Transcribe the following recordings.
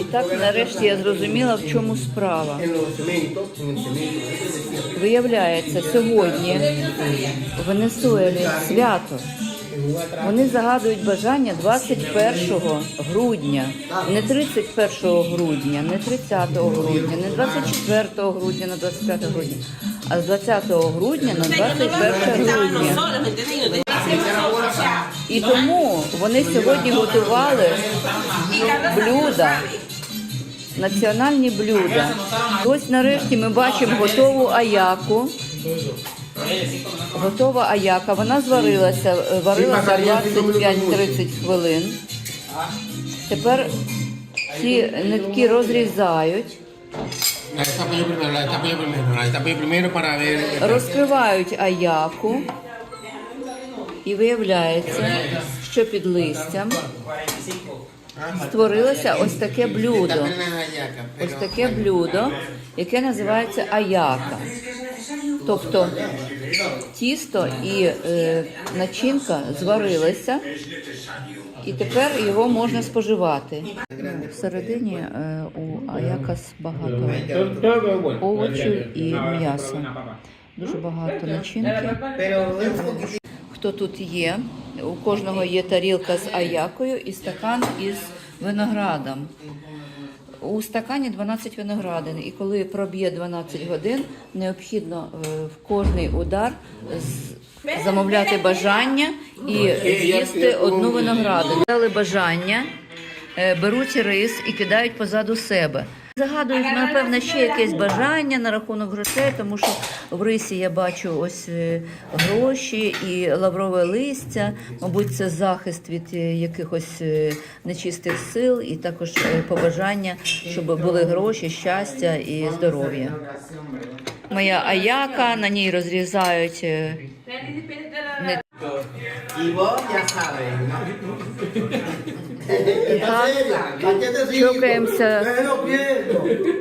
І так нарешті я зрозуміла, в чому справа. Виявляється, сьогодні в Венесуелі свято. Вони загадують бажання 21 грудня, не 31 грудня, не 30 грудня, не 24 грудня на 25 грудня, а з 20 грудня на 21 грудня. І тому вони сьогодні готували блюда, національні блюда. Ось нарешті ми бачимо готову аяку. Готова аяка. Вона зварилася, е, варилася 25-30 хвилин. Тепер ці нитки розрізають, розкривають аяку. І виявляється, що під листям створилося ось таке блюдо. Ось таке блюдо, яке називається аяка. Тобто тісто і е, начинка зварилися, і тепер його можна споживати. Всередині е, у аякас багато овочів і м'яса. Дуже багато начинки. Хто тут є? У кожного є тарілка з аякою і стакан із виноградом. У стакані 12 виноградин, і коли проб'є 12 годин, необхідно е, в кожний удар замовляти бажання і з'їсти одну виноградину. Дали бажання, е, беруть рис і кидають позаду себе. Загадують, напевно, ще якесь бажання на рахунок грошей, тому що в рисі я бачу ось е, гроші і лаврове листя. Мабуть, це захист від е, якихось е, нечистих сил, і також е, побажання, щоб були гроші, щастя і здоров'я. Моя аяка, на ній розрізають е, чокаємося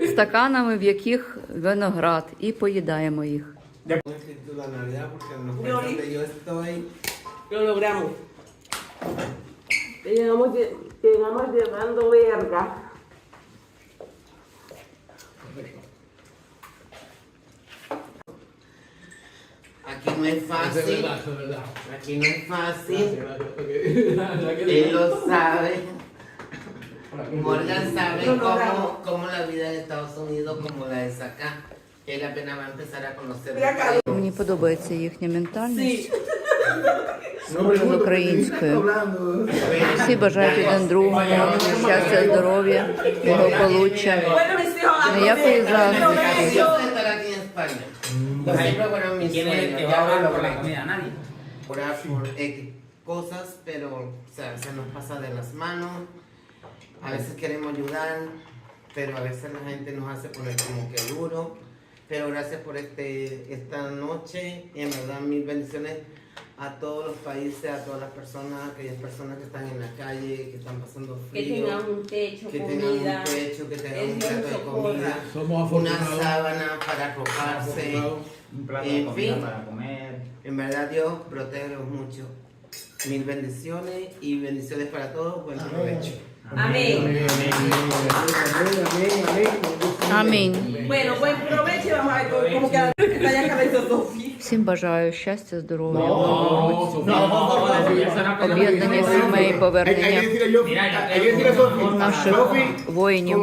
стаканами, в яких виноград, і поїдаємо їх. La Navidad porque nos fue donde yo estoy. Lo logramos. Llegamos, lle- llegamos llevando verga. Aquí no es fácil. Aquí no es fácil. Él lo sabe. Morgan sabe cómo, Estados Unidos, como la es acá. Él apenas va a empezar a conocer. Мені подобається їхня ментальність з українською. Всі бажають один другому щастя, здоров'я, благополуччя. Ніякої заздрості. quiero estar aquí en España. Siempre fueron mis ¿Quién es el sueños. que va a lo hablar por la comida? Nadie. orar por X cosas, pero o sea, se nos pasa de las manos. A veces queremos ayudar, pero a veces la gente nos hace poner como que duro. Pero gracias por este, esta noche y en verdad mil bendiciones a todos los países, a todas las personas, aquellas personas que están en la calle, que están pasando que frío, tengan un techo, que tengan comida, un techo, que tengan un plato de comida, Somos una sábana para arroparse. Un plato En de comida fin. para comer. En verdad Dios protege mucho. Mil bendiciones y bendiciones para todos. Buen provecho. Amén. Амінь. Всім бажаю щастя, здоров'я, об'єднання сімей, повернення наших воїнів.